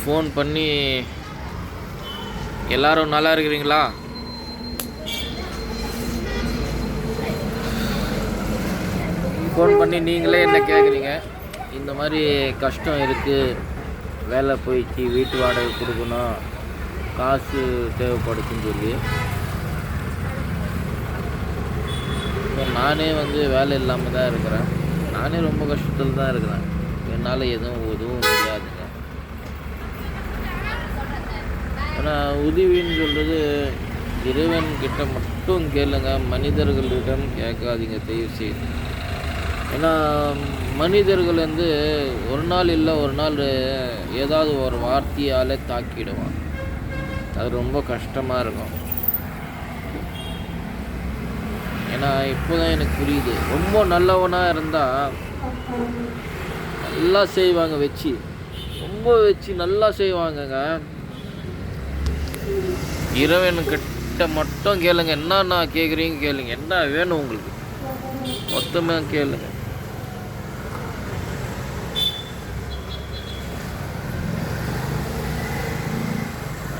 Phone பண்ணி எல்லாரும் நல்லா இருக்கிறீங்களா? ஃபோன் பண்ணி நீங்களே என்ன கேட்குறீங்க இந்த மாதிரி கஷ்டம் இருக்குது வேலை போயிடுச்சு வீட்டு வாடகை கொடுக்கணும். காசு தேவைப்படுதுன்னு சொல்லி. இப்போ நானே வந்து வேலை இல்லாமல் தான் இருக்கிறேன். நானே ரொம்ப கஷ்டத்தில் தான் இருக்கிறேன். என்னால் எதுவும் உதவும் ஆனால் உதவின்னு சொல்கிறது இறைவன் கிட்ட மட்டும் கேளுங்க மனிதர்களிடம் கேட்காதீங்க தயவு செய்து ஏன்னா மனிதர்கள் வந்து ஒரு நாள் இல்லை ஒரு நாள் ஏதாவது ஒரு வார்த்தையால் தாக்கிடுவான் அது ரொம்ப கஷ்டமாக இருக்கும். ஏன்னா இப்போதான் எனக்கு புரியுது. ரொம்ப நல்லவனாக இருந்தால் நல்லா செய்வாங்க வச்சு. ரொம்ப வச்சு நல்லா செய்வாங்கங்க. இறைவன்கிட்ட மட்டும் கேளுங்க. என்னென்ன கேட்குறீங்க கேளுங்க. என்ன வேணும் உங்களுக்கு? மொத்தமே கேளுங்க.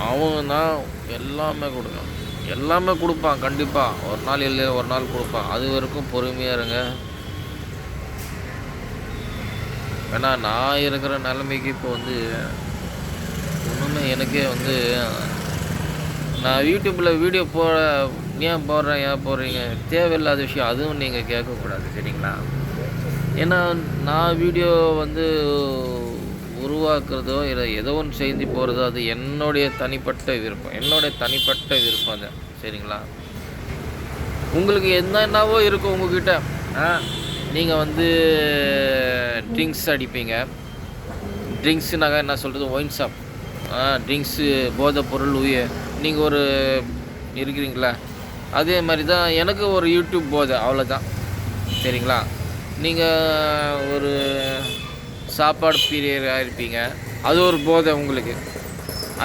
அவன் தான் எல்லாமே கொடுக்கணும். எல்லாமே கொடுப்பான் கண்டிப்பாக ஒரு நாள் இல்லை ஒரு நாள் கொடுப்பான். அது வரைக்கும் பொறுமையாக இருங்க. ஏன்னா நான் இருக்கிற நிலைமைக்கு இப்போ வந்து ஒன்றுமே எனக்கே வந்து நான் யூடியூப்பில் வீடியோ போட ஏன் போடுறேன் ஏன் போடுறீங்க? தேவையில்லாத விஷயம் அதுவும் நீங்கள் கேட்கக்கூடாது சரிங்களா? ஏன்னா நான் வீடியோ வந்து உருவாக்குறதோ இல்லை ஏதோ ஒன்று செய்து போகிறதோ அது என்னுடைய தனிப்பட்ட விருப்பம். என்னுடைய தனிப்பட்ட விருப்பம் அது சரிங்களா? உங்களுக்கு என்னென்னவோ இருக்கும் உங்ககிட்ட. ஆ நீங்கள் வந்து ட்ரிங்க்ஸ் அடிப்பீங்க. ட்ரிங்க்ஸுனாக்கா என்ன சொல்கிறது ஒயின் ஷாப் ட்ரிங்க்ஸு போதைப் பொருள் உயிர் நீங்கள் ஒரு இருக்கிறீங்களா? அதே மாதிரி தான் எனக்கு ஒரு யூடியூப் போதை அவ்வளோதான் சரிங்களா? நீங்கள் ஒரு சாப்பாடு பீரியராக இருப்பீங்க. அது ஒரு போதை உங்களுக்கு.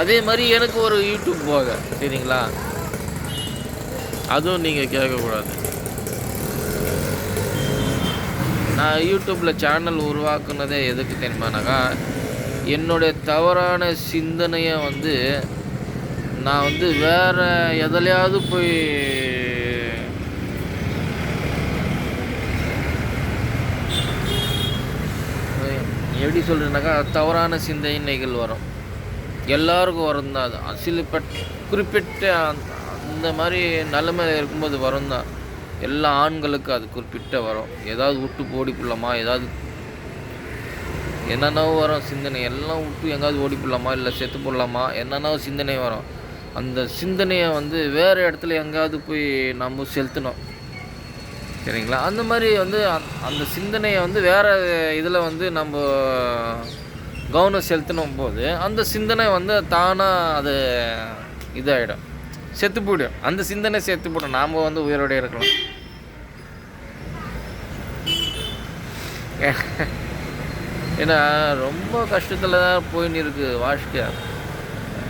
அதே மாதிரி எனக்கு ஒரு யூடியூப் போதை சரிங்களா? அதுவும் நீங்கள் கேட்கக்கூடாது. நான் யூடியூப்பில் சேனல் உருவாக்குனதே எதுக்கு தெரியுமானாக்கா என்னுடைய தவறான சிந்தனையை வந்து நான் வந்து வேறு எதுலையாவது போய் எப்படி சொல்கிறேன்னாக்கா தவறான சிந்தனைகள் வரும். எல்லாருக்கும் வரும் தான் அது. சில குறிப்பிட்ட அந்த- மாதிரி நிலைமை இருக்கும்போது வரும் தான். எல்லா ஆண்களுக்கும் அது குறிப்பிட்ட வரும். ஏதாவது விட்டு போடி போடலாமா ஏதாவது என்னென்னவோ வரும் சிந்தனை. எல்லாம் விட்டு எங்காவது ஓடி போடலாமா இல்லை செத்து போடலாமா? என்னென்னவோ சிந்தனை வரும். அந்த சிந்தனையை வந்து வேறு இடத்துல எங்கேயாவது போய் நம்ம செலுத்தணும். சரிங்களா? அந்த மாதிரி வந்து அந்த- அந்த சிந்தனையை வந்து வேறு இதில் வந்து நம்ம கவனம் செலுத்தணும் போது அந்த சிந்தனை வந்து தானாக அது இதாகிடும் செத்து போயிடும். அந்த சிந்தனை செத்து போடும் நாம் வந்து உயிரோட இருக்கலாம். ஏன்னா ரொம்ப கஷ்டத்தில் தான் போயின்னு இருக்குது வாழ்க்கை.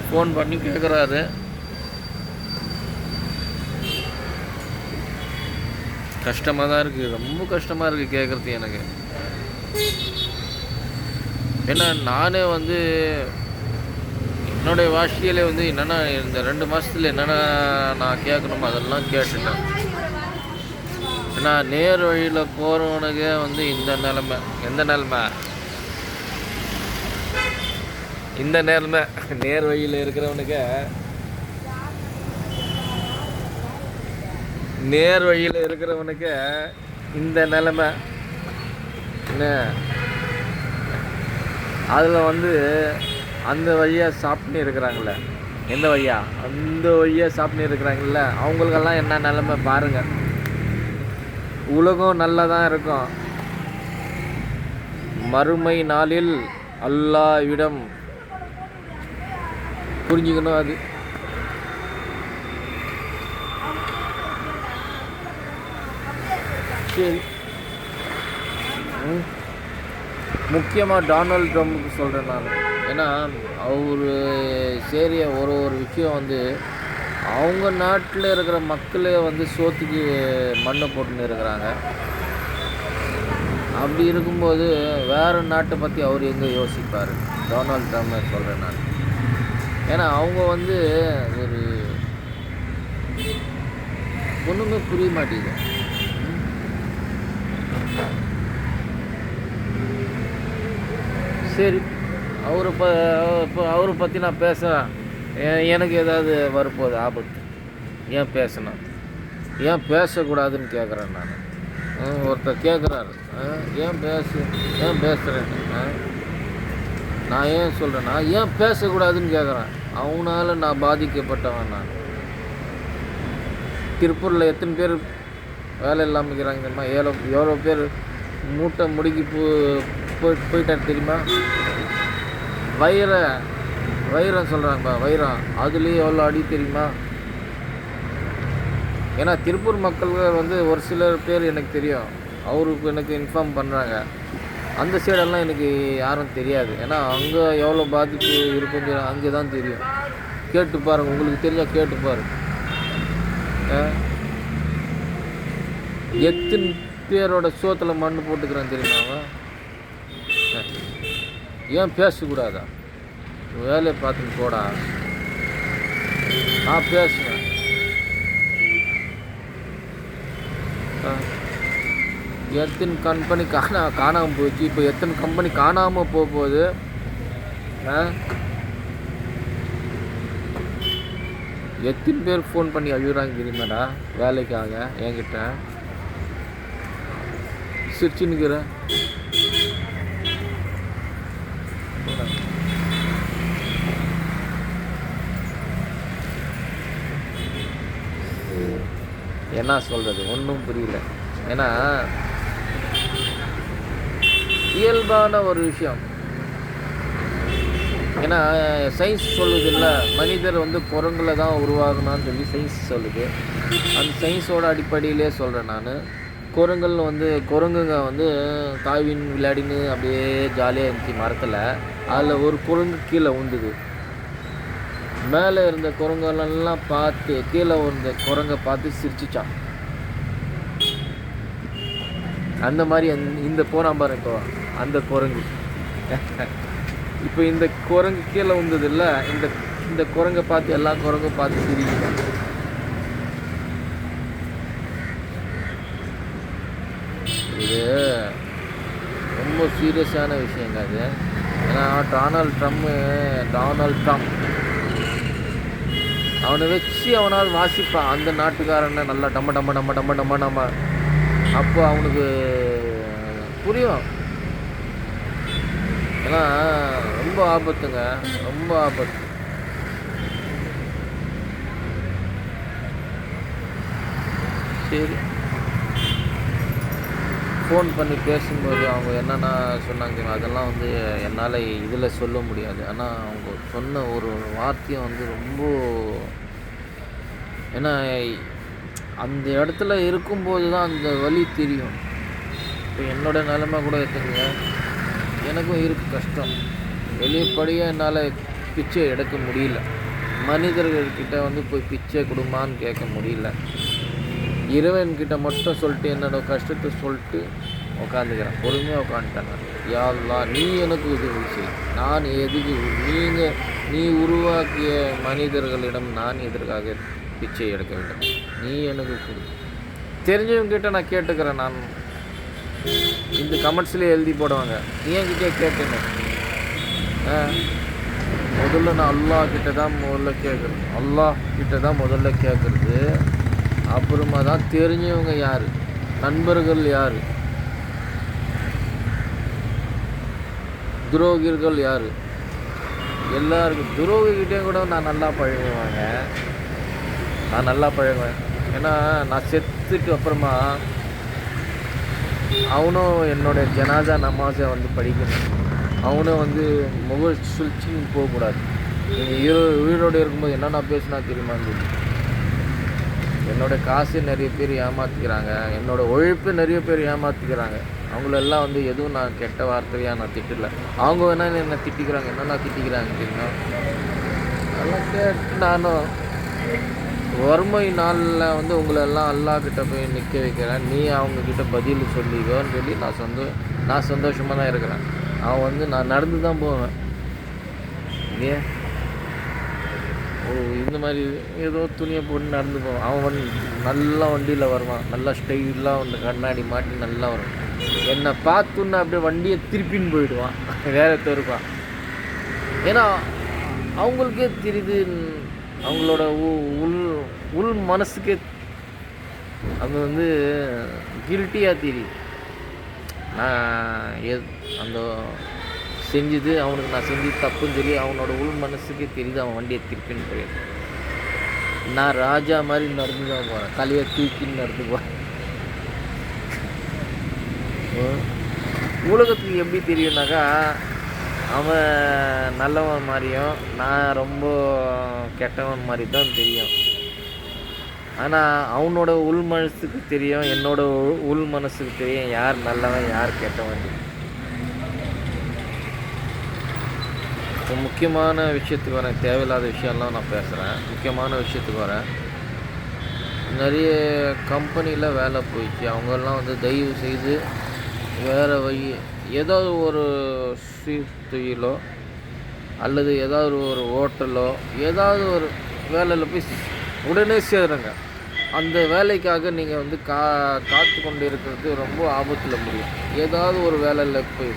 ஃபோன் பண்ணி கேட்குறாரு கஷ்டமாக தான் இருக்குது ரொம்ப கஷ்டமாக இருக்குது கேட்குறது எனக்கு. ஏன்னா நானே வந்து என்னுடைய வாழ்க்கையிலே வந்து என்னென்னா இந்த ரெண்டு மாதத்துல என்னென்ன நான் கேட்கணுமோ அதெல்லாம் கேட்டுட்டேன். ஏன்னா நேர் வழியில் போகிறவனுக்கே வந்து இந்த நிலமை எந்த நிலமை? இந்த நிலமை நேர் வழியில் இருக்கிறவனுக்கு நேர் வழியில் இருக்கிறவனுக்கு இந்த நிலமை. என்ன? அதில் வந்து அந்த வழியாக சாப்பிட்டு இருக்கிறாங்கள எந்த வழியா? அந்த வழியாக சாப்பிட்டு இருக்கிறாங்கல்ல. அவங்களுக்கெல்லாம் என்ன நிலமை பாருங்கள் உலகம் நல்லா தான் இருக்கும். மறுமை நாளில் அல்லாவிடம் புரிஞ்சுக்கணும் அது. சரி. முக்கியமாக டொனால்ட் ட்ரம்ப்புக்கு சொல்கிறேன் நான். ஏன்னா அவர் சேரிய ஒரு ஒரு விஷயம் வந்து அவங்க நாட்டில் இருக்கிற மக்களே வந்து சோத்துக்கு மண்ணை போட்டுன்னு இருக்கிறாங்க. அப்படி இருக்கும்போது வேறு நாட்டை பற்றி அவர் எங்கே யோசிப்பார்? டொனால்ட் ட்ரம்ப் சொல்கிறேன் நான். ஏன்னா அவங்க வந்து ஒரு ஒன்றுமே புரிய மாட்டேங்குது. சரி அவரை ப இப்போ அவரை பற்றி நான் பேசுகிறேன் எனக்கு ஏதாவது வரப்போகுது ஆபத்து. ஏன் பேசணும்? ஏன் பேசக்கூடாதுன்னு கேட்குறேன் நான். ஒருத்தர் கேட்குறாரு ஏன் பேசு ஏன் பேசுகிறேன் நான் ஏன் சொல்கிறேன்னா ஏன் பேசக்கூடாதுன்னு கேட்குறேன் அவனால் நான் பாதிக்கப்பட்டவன் நான். திருப்பூரில் எத்தனை பேர் வேலை இல்லாமல் இருக்கிறாங்க தெரியுமா? ஏழோ எவ்வளோ பேர் மூட்டை முடிக்கி போ போய் போயிட்டார் தெரியுமா? வைர வைரம் சொல்கிறாங்கப்பா வைரம். அதுலேயும் எவ்வளோ அடி தெரியுமா? ஏன்னா திருப்பூர் மக்கள் வந்து ஒரு சிலர் பேர் எனக்கு தெரியும். அவருக்கு எனக்கு இன்ஃபார்ம் பண்ணுறாங்க அந்த சைடெல்லாம் எனக்கு யாரும் தெரியாது. ஏன்னா அங்கே எவ்வளோ பாதிப்பு இருக்குன்னு அங்கே தான் தெரியும். கேட்டு பாருங்கள் உங்களுக்கு தெரிஞ்சால் கேட்டு பாருங்க. ஆ? எத்தனை பேரோட சோத்தில் மண் போட்டுக்கிறான் தெரியுமா அவன்? ஆ. ஏன் பேசக்கூடாதா? வேலையை பார்த்துட்டு போடா. நான் பேசுவேன் ஆ. எத்தனை கம்பெனி காணா காணாமல் போச்சு. இப்போ எத்தனை கம்பெனி காணாமல் போக போகுது ஆ? எத்தனை பேர் ஃபோன் பண்ணி அழுகுறாங்க தெரியுமாடா? வேலைக்காக என்கிட்ட. சிரிச்சுன்னுக்கிற என்ன சொல்கிறது ஒன்றும் புரியல. ஏன்னா இயல்பான ஒரு விஷயம். ஏன்னா சயின்ஸ் சொல்லுதில்ல மனிதர் வந்து குரங்குல தான் உருவாகணும்னு சொல்லி சயின்ஸ் சொல்லுது. அந்த சயின்ஸோட அடிப்படையிலே சொல்கிறேன் நான். குரங்குகள் வந்து குரங்குங்க வந்து தாவின் விளையாடின்னு அப்படியே ஜாலியாக இருந்துச்சு மரத்தில். அதில் ஒரு குரங்கு கீழே உண்டுது மேலே இருந்த குரங்குகளெல்லாம் பார்த்து கீழே இருந்த குரங்கை பார்த்து சிரிச்சிச்சான் அந்த மாதிரி இந்த போனான் பாரு இப்போ. அந்த குரங்கு. இப்போ இந்த குரங்கு கீழே வந்ததில்ல இந்த இந்த குரங்கை பார்த்து எல்லா குரங்கும் பார்த்து சிரிக்குது இது ரொம்ப சீரியஸான விஷயங்க அது. ஏன்னா டொனால்ட் ட்ரம்ப்பு டொனால்ட் ட்ரம்ப். அவனை வச்சு அவனால் வாசிப்பான். அந்த நாட்டுக்காரனை நல்லா டம்ம டம்ம டம்ம டம்ம டம்ம நம்ம அப்போ அவனுக்கு புரியும். ஏன்னா ரொம்ப ஆபத்துங்க. ரொம்ப ஆபத்து. சரி. ஃபோன் பண்ணி பேசும்போது அவங்க என்னென்ன சொன்னாங்க அதெல்லாம் வந்து என்னால் இதில் சொல்ல முடியாது. ஆனால் அவங்க சொன்ன ஒரு வார்த்தையும் வந்து ரொம்ப ஏன்னா அந்த இடத்துல இருக்கும்போது தான் அந்த வழி தெரியும். இப்போ என்னோட நிலமை கூட எடுத்துங்க எனக்கும் இருக்கு கஷ்டம். வெளிப்படையாக என்னால் பிச்சை எடுக்க முடியல. மனிதர்கள்கிட்ட வந்து போய் பிச்சை கொடுமான்னு கேட்க முடியல. இறைவன்கிட்ட மட்டும் சொல்லிட்டு என்னோட கஷ்டத்தை சொல்லிட்டு உட்காந்துக்கிறேன் பொறுமையாக உட்காந்துட்டேன் நான். நீ எனக்கு உதவி செய். நான் எதுக்கு நீங்கள் நீ உருவாக்கிய மனிதர்களிடம் நான் எதற்காக பிச்சை எடுக்க வேண்டும்? நீ எனக்கு கொடு. தெரிஞ்சவங்கிட்ட நான் கேட்டுக்கிறேன் நான் இந்த கமெண்ட்ஸ்லேயே எழுதி போடுவாங்க. நீ என்கிட்டே கேட்டேன்னு. ஆ? முதல்ல நான் அல்லாஹ் கிட்ட தான் முதல்ல கேட்குறது அல்லாஹ் கிட்ட தான் முதல்ல கேட்குறது அப்புறமா தான் தெரிஞ்சவங்க யார்? நண்பர்கள் யார்? துரோகிகள் யார்? எல்லாருக்கும் துரோகிகிட்டே கூட நான் நல்லா பழகுவாங்க. நான் நல்லா பழகுவேன். ஏன்னா நான் செத்துட்டு அப்புறமா அவனும் என்னோட ஜனாதா நமாஸை வந்து படிக்கணும். அவனும் வந்து முக சுழ்ச்சின்னு போகக்கூடாது. நீங்கள் உயிரோடு இருக்கும்போது என்னென்ன பேசுனா தெரியுமா என்னோடய என்னோட காசு நிறைய பேர் ஏமாற்றிக்கிறாங்க என்னோட உழைப்பு நிறைய பேர் ஏமாற்றிக்கிறாங்க அவங்களெல்லாம் வந்து எதுவும் நான் கெட்ட வார்த்தையாக நான் திட்டல. அவங்க வேணால் என்ன திட்டிக்கிறாங்க. என்னென்ன திட்டிக்கிறாங்க தெரியுமா? அதெல்லாம் கேட்டு நானும் வறுமை நாளில் வந்து உங்களை எல்லாம் அல்லாஹ் போய் நிற்க வைக்கிறேன். நீ அவங்கக்கிட்ட பதில் சொல்லிக்கோன்னு சொல்லி நான் சந்தோ நான் சந்தோஷமாக தான் இருக்கிறேன். அவன் வந்து நான் நடந்து தான் போவேன். ஏன் ஓ இந்த மாதிரி ஏதோ துணியை போட்டு நடந்து போவான். அவன் வந்து நல்லா வண்டியில் வருவான். நல்லா ஸ்டைலாக வந்து கண்ணாடி மாட்டி நல்லா வரும் என்னை பார்த்துன்னு அப்படியே வண்டியை திருப்பின்னு போயிடுவான். வேற தெருப்பான் ஏன்னா அவங்களுக்கே தெரியுது அவங்களோட உ- உள் உள் மனசுக்கே அது வந்து கில்ட்டியாக தெரியுது நான் எ அந்த செஞ்சது அவனுக்கு நான் செஞ்சு தப்புன்னு சொல்லி அவனோட உள் மனசுக்கே தெரியுது அவன் வண்டியை திருப்பின்னு போயிடுது நான் ராஜா மாதிரி நடந்து தான் போகிறேன் தலையை தூக்கின்னு நடந்து போகிறேன் உலகத்துக்கு எப்படி தெரியும்னாக்கா அவன் நல்லவன் மாதிரியும் நான் ரொம்ப கெட்டவன் மாதிரி தான் தெரியும். ஆனால் அவனோட உள் மனசுக்கு தெரியும் என்னோட உள்- உள் மனசுக்கு தெரியும் யார் நல்லவன் யார் கெட்டவன். இப்போ முக்கியமான விஷயத்துக்கு வரேன். தேவையில்லாத விஷயம்லாம் நான் பேசுகிறேன் முக்கியமான விஷயத்துக்கு வரேன். நிறைய கம்பெனியில் வேலை போயிடுச்சு. அவங்கெல்லாம் வந்து தயவு செய்து வேறு வழி ஏதாவது ஒரு ஸ்ரீத்துயிலோ அல்லது ஏதாவது ஒரு ஹோட்டலோ ஏதாவது ஒரு வேலையில் போய் உடனே சேருங்க. அந்த வேலைக்காக நீங்கள் வந்து கா காத்து கொண்டு இருக்கிறது ரொம்ப ஆபத்தில் முடியும். ஏதாவது ஒரு வேலையில் போய்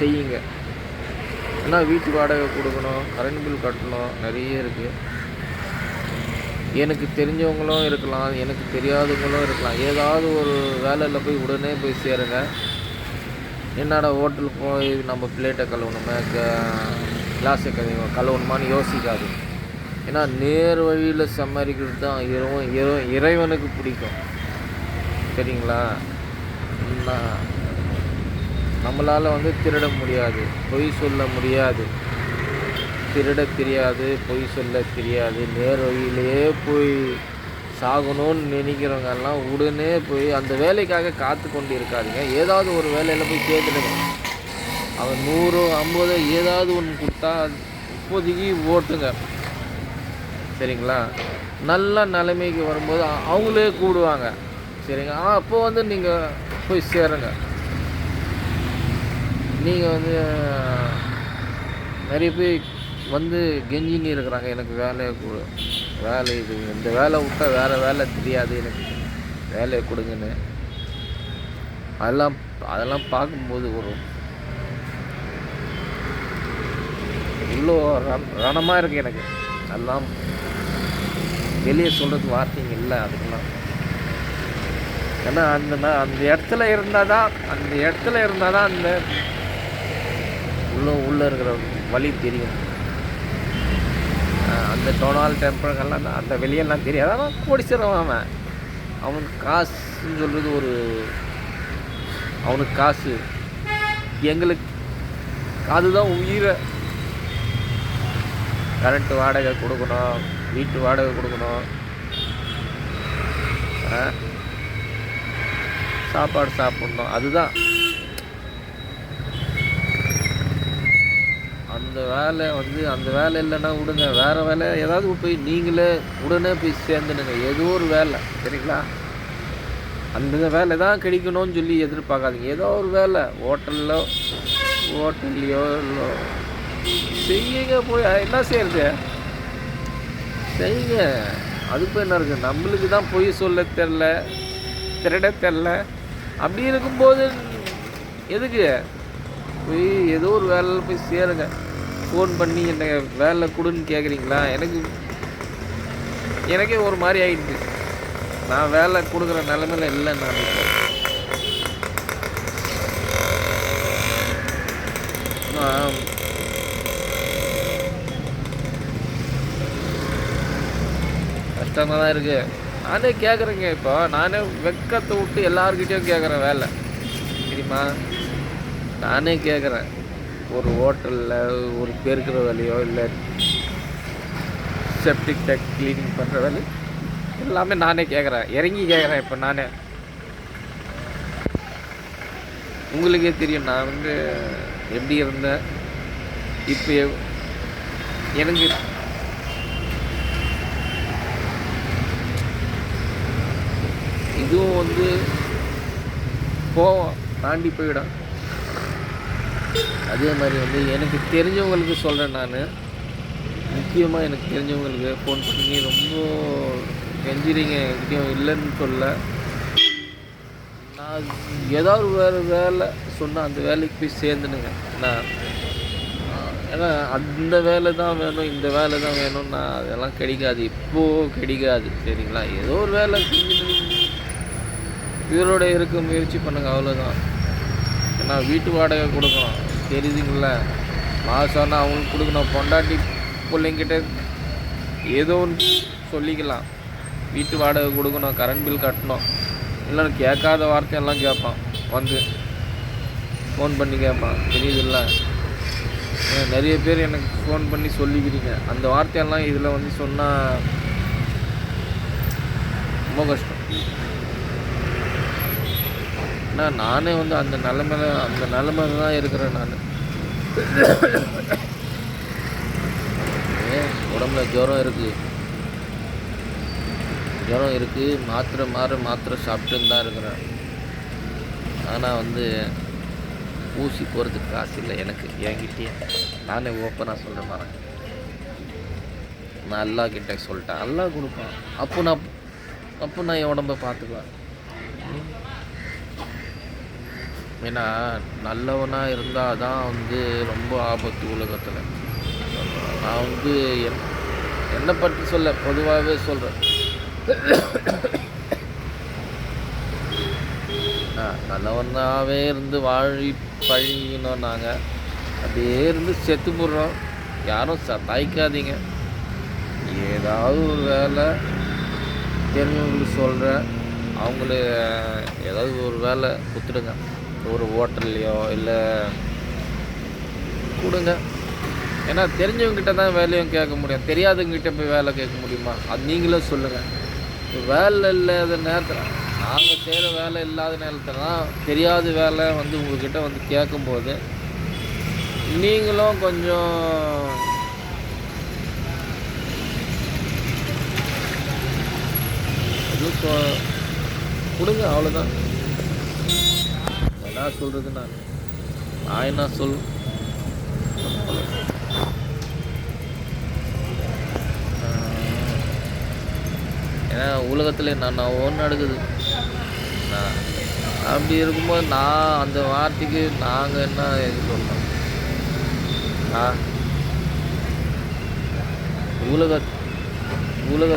செய்யுங்க. ஏன்னா வீட்டு வாடகை கொடுக்கணும் கரண்ட் பில் கட்டணும் நிறைய இருக்குது எனக்கு தெரிஞ்சவங்களும் இருக்கலாம் எனக்கு தெரியாதவங்களும் இருக்கலாம். ஏதாவது ஒரு வேலையில் போய் உடனே போய் சேருங்க. என்னடா ஹோட்டலுக்கு போய் நம்ம பிளேட்டை கழுவணுமே? கிளாஸை கழுவ கழுவணுமான்னு யோசிக்காது. ஏன்னா நேர் வழியில் சம்பாதிக்கிறது தான் இரவும் இறை இறைவனுக்கு பிடிக்கும். சரிங்களா? நம்மளால் வந்து திருட முடியாது. பொய் சொல்ல முடியாது. திருட தெரியாது பொய் சொல்ல தெரியாது நேர் வழியிலேயே போய் சாகணும்னு நினைக்கிறவங்க எல்லாம் உடனே போய் அந்த வேலைக்காக காத்து கொண்டு இருக்காதிங்க ஏதாவது ஒரு வேலையில் போய் கேட்டுடுங்க. அவன் நூறு ஐம்பது ஏதாவது ஒன்று கொடுத்தா இப்போதைக்கு ஓட்டுங்க. சரிங்களா? நல்ல நிலைமைக்கு வரும்போது அவங்களே கூடுவாங்க. சரிங்க? அப்போ வந்து நீங்கள் போய் சேருங்க. நீங்கள் வந்து நிறைய பேர் வந்து கெஞ்சின்னு இருக்கிறாங்க எனக்கு வேலையை கொடு வேலை இது இந்த வேலை விட்டா வேறு வேலை தெரியாது எனக்கு வேலையை கொடுங்கன்னு. அதெல்லாம் அதெல்லாம் பார்க்கும்போது ஒரு இவ்வளோ ரணமாக இருக்குது எனக்கு. அதெல்லாம் வெளியே சொல்கிறதுக்கு வார்த்தைங்க இல்லை அதுக்கெல்லாம். ஏன்னா அந்த அந்த இடத்துல இருந்தால் தான் அந்த இடத்துல இருந்தால் தான் அந்த உள்ள உள்ளே இருக்கிற வழி தெரியும். அந்த டொனால் டெம்பருங்கெல்லாம் அந்த வெளியெல்லாம் தெரியாது. ஆனால் ஓடிச்சிடுறான் அவன். அவனுக்கு காசுன்னு சொல்கிறது ஒரு அவனுக்கு காசு. எங்களுக்கு அதுதான் உயிரை. கரண்ட் வாடகை கொடுக்கணும் வீட்டு வாடகை கொடுக்கணும். சாப்பாடு சாப்பிட்ணும். அதுதான். அந்த வேலை வந்து அந்த வேலை இல்லைன்னா விடுங்க. வேறு வேலை ஏதாவது போய் நீங்களே உடனே போய் சேர்ந்துடுங்க. ஏதோ ஒரு வேலை சரிங்களா? அந்த வேலை தான் கிடைக்கணும்னு சொல்லி எதிர்பார்க்காதீங்க. ஏதோ ஒரு வேலை ஹோட்டலில் ஹோட்டல்லையோ இல்லை. செய்யுங்க போய் என்ன செய்யறது செய்யுங்க. அது என்ன இருக்குது நம்மளுக்கு தான் பொய் சொல்ல தெரில திருட தெரில. அப்படி இருக்கும்போது எதுக்கு? போய் ஏதோ ஒரு வேலையில் போய் சேருங்க. ஃபோன் பண்ணி என்ன வேலை கொடுன்னு கேட்குறீங்களா எனக்கு எனக்கே ஒரு மாதிரி ஆயிடுச்சு. நான் வேலை கொடுக்குற நிலமையில இல்லை நான் நான் கஷ்டமாக தான் இருக்குது நானே கேட்குறேங்க இப்போ. நானே வெக்கத்தை விட்டு எல்லாருக்கிட்டேயும் கேட்குறேன் வேலை. தெரியுமா? நானே கேட்குறேன் ஒரு ஹோட்டலில் ஒரு பெருக்கிற வேலையோ இல்லை செப்டிக் டேக் க்ளீனிங் பண்ணுற வேலை. எல்லாமே நானே கேட்குறேன் இறங்கி கேட்குறேன் இப்போ நானே. உங்களுக்கே தெரியும் நான் வந்து எப்படி இருந்தேன். இப்போ எனக்கு இதுவும் வந்து போவோம் தாண்டி போயிடும். அதே மாதிரி வந்து எனக்கு தெரிஞ்சவங்களுக்கு சொல்கிறேன் நான். முக்கியமாக எனக்கு தெரிஞ்சவங்களுக்கு ஃபோன் பண்ணி ரொம்ப கெஞ்சிறீங்க எங்கேயும் இல்லைன்னு சொல்ல. நான் ஏதாவது வேறு வேலை சொன்னால் அந்த வேலைக்கு போய் சேர்ந்துனுங்க நான் ஏன்னா அந்த வேலை தான் வேணும் இந்த வேலை தான் வேணும்னா அதெல்லாம் கிடைக்காது. இப்போது கிடைக்காது சரிங்களா? ஏதோ ஒரு வேலை செஞ்சு உயிரோட இருக்க முயற்சி பண்ணுங்க அவ்வளோதான் ஏன்னா வீட்டு வாடகை கொடுக்கணும். தெரியுதுங்கள? மாதம்னா அவங்களுக்கு கொடுக்கணும். பொண்டாட்டி பிள்ளைங்கிட்ட ஏதோ ஒன்று சொல்லிக்கலாம். வீட்டு வாடகை கொடுக்கணும். கரண்ட் பில் கட்டணும். இல்லைன்னு கேட்காத வார்த்தையெல்லாம் கேட்பான். வந்து ஃபோன் பண்ணி கேட்பான். தெரியுதுல்ல? நிறைய பேர் எனக்கு ஃபோன் பண்ணி சொல்லிக்கிறீங்க. அந்த வார்த்தையெல்லாம் இதில் வந்து சொன்னால் ரொம்ப கஷ்டம். ஏன்னா நானே வந்து அந்த நிலமையில அந்த நிலமையில தான் இருக்கிறேன் நான். ஏன் உடம்புல ஜுரம் இருக்குது ஜுரம் இருக்குது மாத்திரை மாறு மாத்திரை சாப்பிட்டுன்னு தான் இருக்கிறேன். ஆனால் வந்து ஊசி போகிறதுக்கு காசு இல்லை எனக்கு என்கிட்டயே. நானே ஓப்பனாக சொல்கிறேன் மாறேன் நான் அல்லா கிட்ட சொல்லிட்டேன். அல்லா கொடுப்பான். அப்போ நான் அப்போ நான் என் உடம்ப பார்த்துக்குவேன். ஏன்னா நல்லவனாக இருந்தால் தான் வந்து ரொம்ப ஆபத்து உலகத்தில். நான் வந்து என் என்னை பற்றி சொல்ல பொதுவாகவே சொல்கிறேன் நல்லவனாகவே இருந்து வாழி பழகினோம் நாங்கள் அப்படியே இருந்து செத்து போடுறோம். யாரும் ச ஏதாவது ஒரு வேலை தெரிஞ்சவங்களுக்கு சொல்கிறேன் அவங்கள ஏதாவது ஒரு வேலை கொடுத்துடுங்க. ஒரு ஹோட்டல்லையோ இல்லை கொடுங்க. ஏன்னா தெரிஞ்சவங்ககிட்ட தான் வேலையும் கேட்க முடியும். தெரியாதவங்ககிட்ட போய் வேலை கேட்க முடியுமா? அது நீங்களே சொல்லுங்கள் வேலை இல்லாத நேரத்தில் நாங்கள் செய்கிற வேலை இல்லாத நேரத்தில் தான் தெரியாத வேலை வந்து உங்கள்கிட்ட வந்து கேட்கும்போது நீங்களும் கொஞ்சம் கொடுங்க அவ்வளோதான் சொல்கிறது நான். நான் என்ன சொல் ஏன்னா உலகத்தில் நான் நான் ஒன்று நடக்குது. நான் அப்படி இருக்கும்போது நான் அந்த வார்த்தைக்கு நாங்கள் என்ன இது சொல்லலாம் ஆ உலக உலக